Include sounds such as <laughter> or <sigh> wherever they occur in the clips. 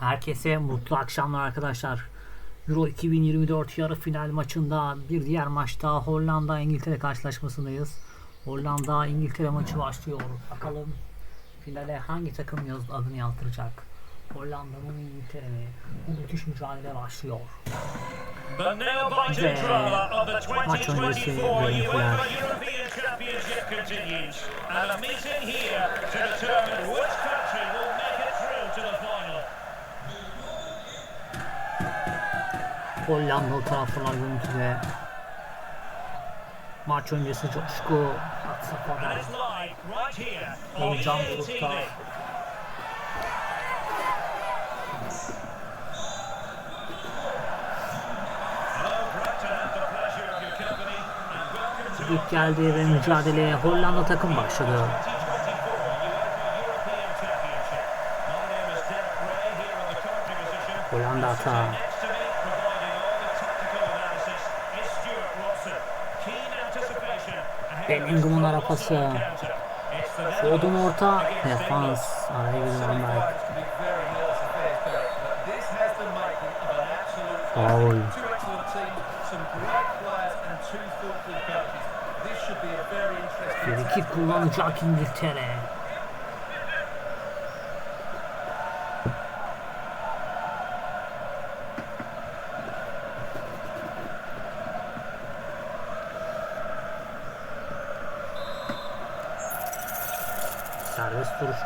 Herkese mutlu akşamlar arkadaşlar. Euro 2024 yarı final maçında bir diğer maçta Hollanda İngiltere karşılaşmasındayız. Hollanda İngiltere maçı başlıyor. Bakalım finale hangi takım yaz adını yazdıracak? Hollanda mı İngiltere mi? Bu müthiş mücadele başlıyor. The Maç öncesi 2024 görüntüler. Hollandalı taraftarlar görüntüde. Maç öncesi coşku. Had safhada. Heyecan to İlk geldi ve mücadeleye Hollanda takım başladı. 2024 UEFA and two thoughtful coaches. This should be a very interesting Frikik kullanacak İngiltere. Serbest vuruş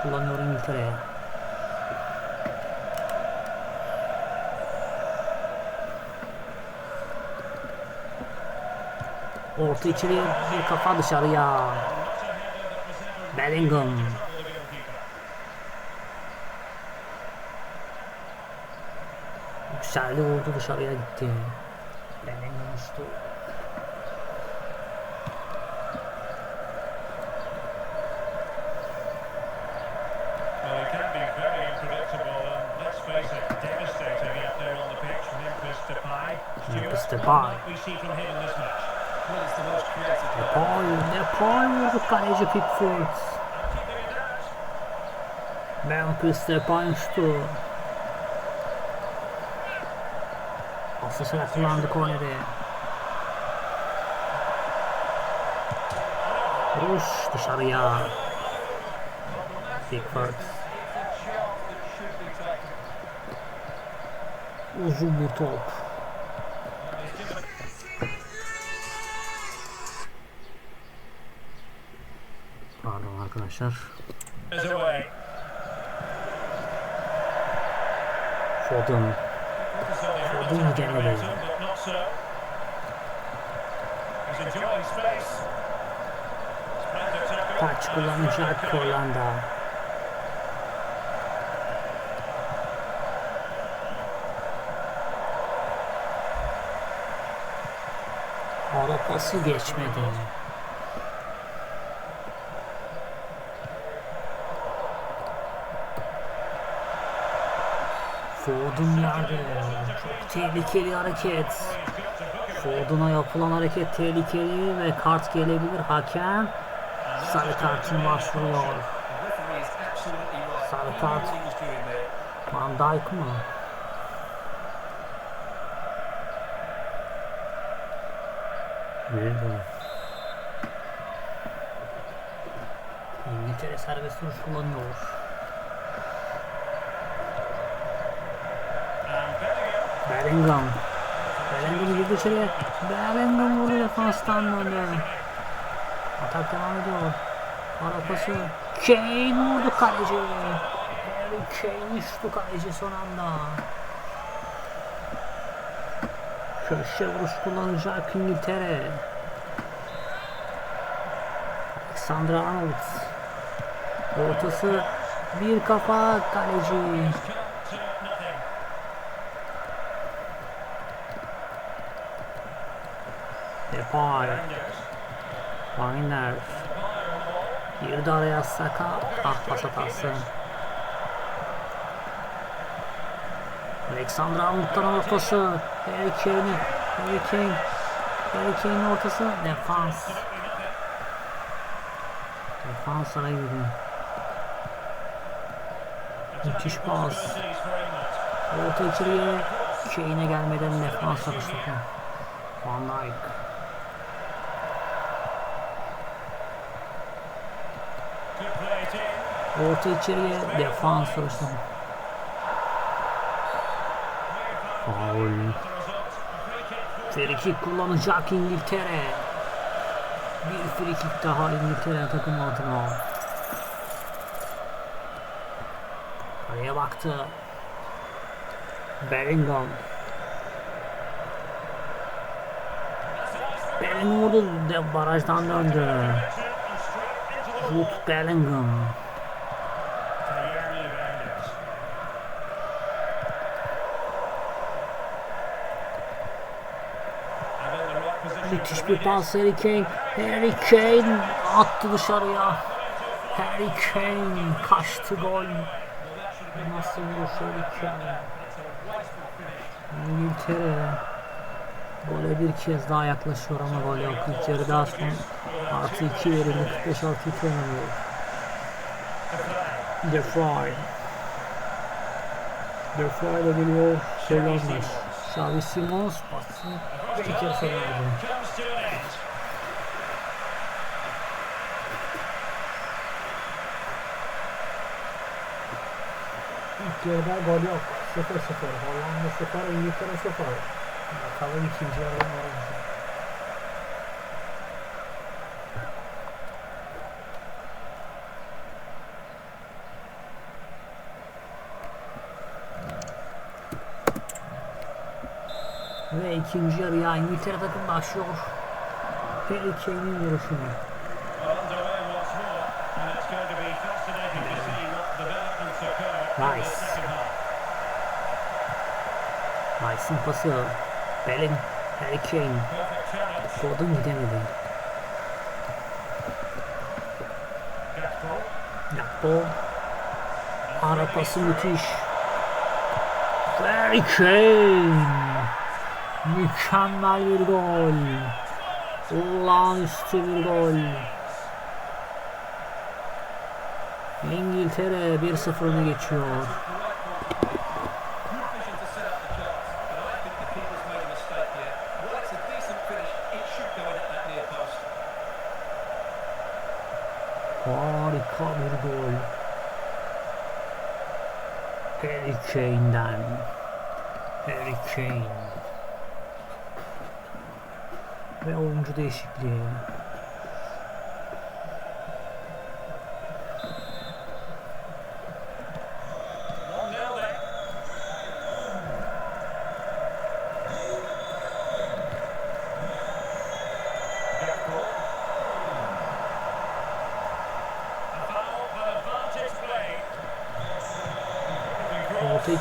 kullanıyor İngiltere. Orta içeri bir kafa dışarıya. Bellingham. Yükseldi vurdu dışarıya gitti. Bellingham uçtu. Depay, Depay vurdu kaleci Pickford. Keeping it out. Memphis Depay uçtu. Pası sıra kullandı korneri. Vuruş dışarıya. Pickford. It's a chance that should be taken. Uzun bir top. Arkadaşlar. Foden. Foden gelmedi. Taç kullanacak Hollanda. Ara pası geçmedi. Foden yerde. Çok tehlikeli hareket. Foden'a yapılan hareket tehlikeli ve kart gelebilir. Hakem sarı kartın başvuruyor. Sarı kart. Van Dijk mı? Bilmiyorum. İngiltere serbest vuruş kullanıyor. Bellingham. Bellingham. Girdi içeriye. Bellingham vurdu defanstan böyle. Atak devam ediyor. Ara pası. Kane vurdu kaleci. Harry Kane uçtu kaleci son anda. Köşe vuruş kullanacak İngiltere. Alexander Arnold. Ortası bir kafa kaleci. Anders. Weiner. Girdi araya Saka. Ah pas hatası. Alexander Arnold'dan ortası. Harry Kane. Harry ortası. Defans. Defans araya girdi. Müthiş pas. Orta içeriye şeyine gelmeden defans atıştı. Van Dijk. Orta içeriye defans atıştı. Faul. Frikik kullanacak İngiltere. Bir frikik daha İngiltere takım adına. Kaleye baktı. Bellingham. Bellingham vurdu. Barajdan döndü. Right position Müthiş bir pas Harry Kane. Harry Kane attı dışarıya. Harry Kane kaçtı gol. Nasıl vuruş Harry Kane? İngiltere gole bir kez daha yaklaşıyor ama gol yok. İlk yarıda son artı 2 verildi. 45 artı 2 oynanıyor. De Vrij. De Vrij de geliyor. Söylenmiş. Xavi Simons pası an end. İlk yarıda gol yok. 0-0. Hollanda 0, İngiltere 0. Bakalım ikinci yarıda ne olacak. Ve ikinci yarıya İngiltere takım başlıyor. Harry Kane'in the Nice. Rice'ın pası. Belling, Harry Kane. Gordon gidemedi. Gakpo. Gakpo. Ara pası müthiş. Harry Kane. Mükemmel bir gol. Olağanüstü bir gol. İngiltere 1-0 öne geçiyor. Bir gol. Harry Kane'den. Harry Kane. Ve oyuncu değişikliği.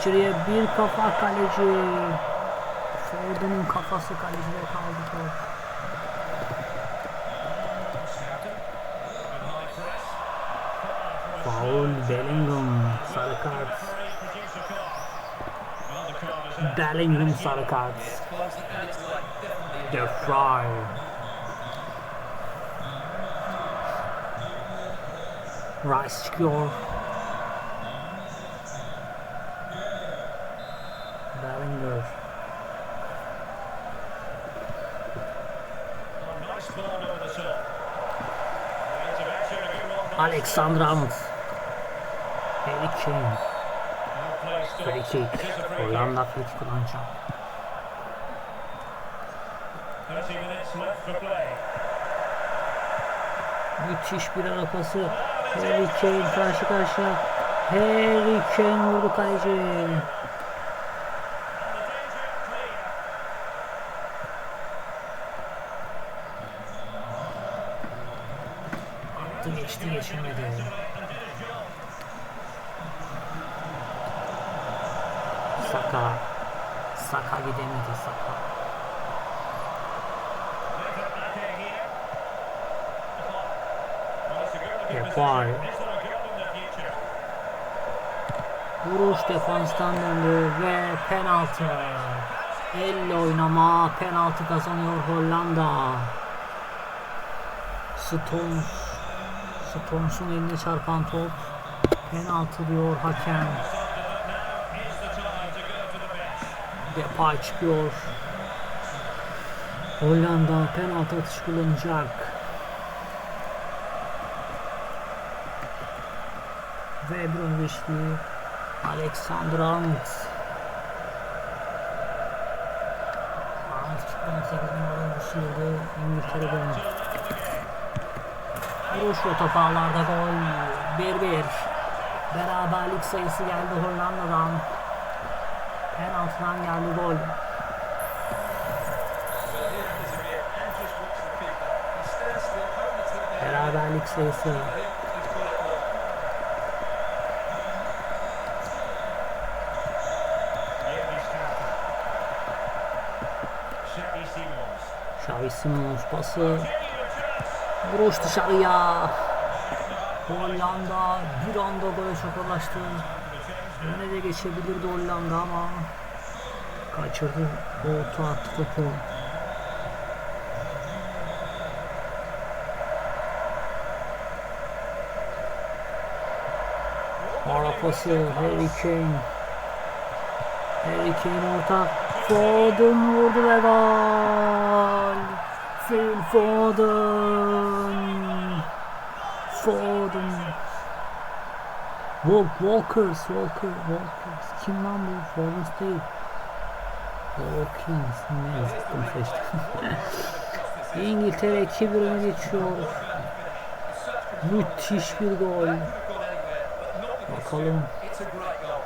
İçeriye bir kafa kaleci. Foden'ın kafası kalecide kaldı top. Foul Bellingham sarı kart. Bellingham sarı kart. De Vrij. Rice çıkıyor. Good one. Alexander Arnold. Harry Kane. Free kick. Hollanda free kick kullanacak. 30 minutes. Müthiş bir ara pası. Harry Kane karşı karşıya. Harry Kane vurdu kaleci. Is there a goal in the future? Vuruş defanstan döndü ve penaltı. Elle oynama penaltı kazanıyor Hollanda. Stones. Stones'un eline çarpan top. Penaltı diyor hakem. Depay çıkıyor. Hollanda penaltı atışı kullanacak. Ve bir ön geçti. Alexander Arnold. Arnold çıkmanın 8 numaralı düşürdü. İngiltere'den. Vuruş ve top ağlarda gol. 1-1. Beraberlik sayısı geldi Hollanda'dan. Penaltıdan geldi gol. Beraberlik sayısı. Xavi Simons pası. Vuruş dışarıya. Hollanda bir anda gole şakalaştı. Öne de geçebilirdi Hollanda ama kaçırdı. Orta attı topu. Ara pası Harry Kane. Harry Kane orta. Foden vurdu ve gol. Phil Foden. Foden. Walk, Walkers, Walker, Walkers. Kim lan bu? Foden değil. Hawkins. Ne yazıktım seçtim. <laughs> İngiltere 2-1 öne geçiyor. Müthiş bir gol. Bakalım. <laughs> It's a great goal.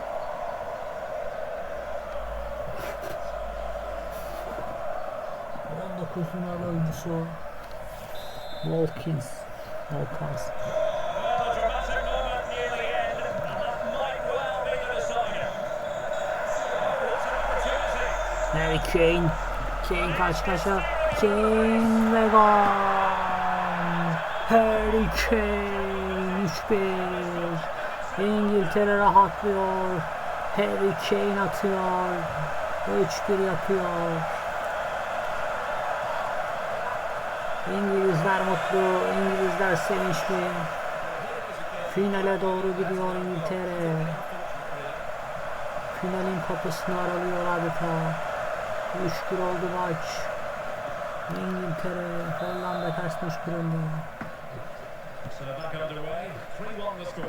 Dokuz numaralı oyuncusu Walkins. Opportunity? Harry Kane. Kane karşı karşıya. Kane ve gol. Harry Kane 3-1. İngiltere rahatlıyor. Harry Kane atıyor. 3-1 yapıyor. İngilizler mutlu, İngilizler sevinçli. Finale doğru gidiyor İngiltere. Finalin kapısını aralıyor adeta. 3-1 oldu maç. İngiltere, Hollanda karşısında 3-1 önde. So back underway, 3-1 the score.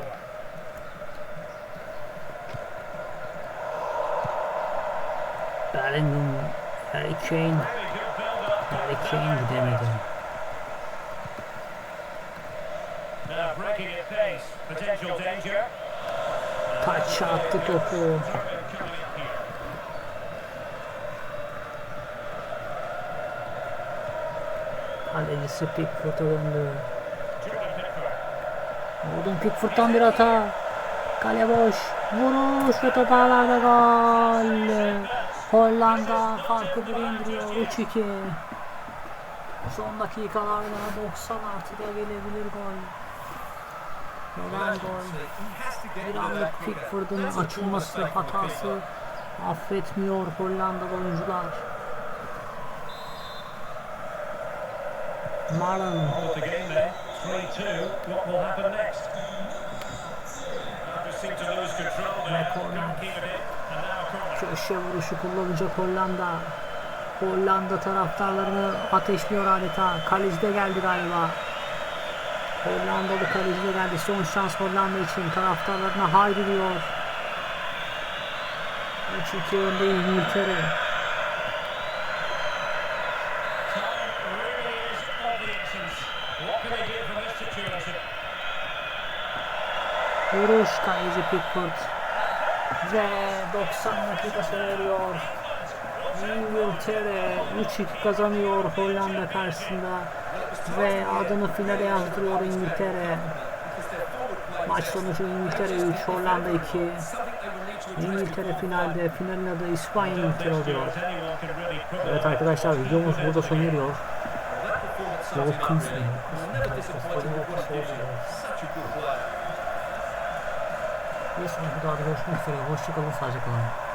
Bellingham, Harry Kane. Harry Kane gidemedi. Taç attı topu. Kalecisi Pickford'a döndü. Vurdum Pickford'dan bir hata. Kale boş. Vuruş ve top ağlarda gol. Hollanda farkı bir indiriyor. 3-2. Son dakikalarda 90 artıda gelebilir gol. Bir anlık Pickford'un açılması hatası affetmiyor Hollandalı oyuncular. Maren Hold the game then. 3-2. What will happen next? Just seem to lose control there. Ve corner. Can't keep it in. And now a corner. köşe vuruşu kullanacak Hollanda. Hollanda taraftarlarını ateşliyor adeta. Kaleci de geldi galiba. Hollandalı kaleci geldi. Son şans Hollanda için. Taraftarlarına haydi diyor. 3-2 önde İngiltere. Vuruş kaleci Pickford. Ve 90 dakika söylüyor. İngiltere 3-2 kazanıyor Hollanda karşısında. Ve adını finale yazdırıyor İngiltere. Maç sonucu İngiltere 3, Hollanda 2. İngiltere finalde, finalin adı İspanya İngiltere oluyor. Evet arkadaşlar videomuz burada sona eriyor. Bir sonraki videoda görüşmek üzere. Hoşçakalın, sağlıcakla kalın.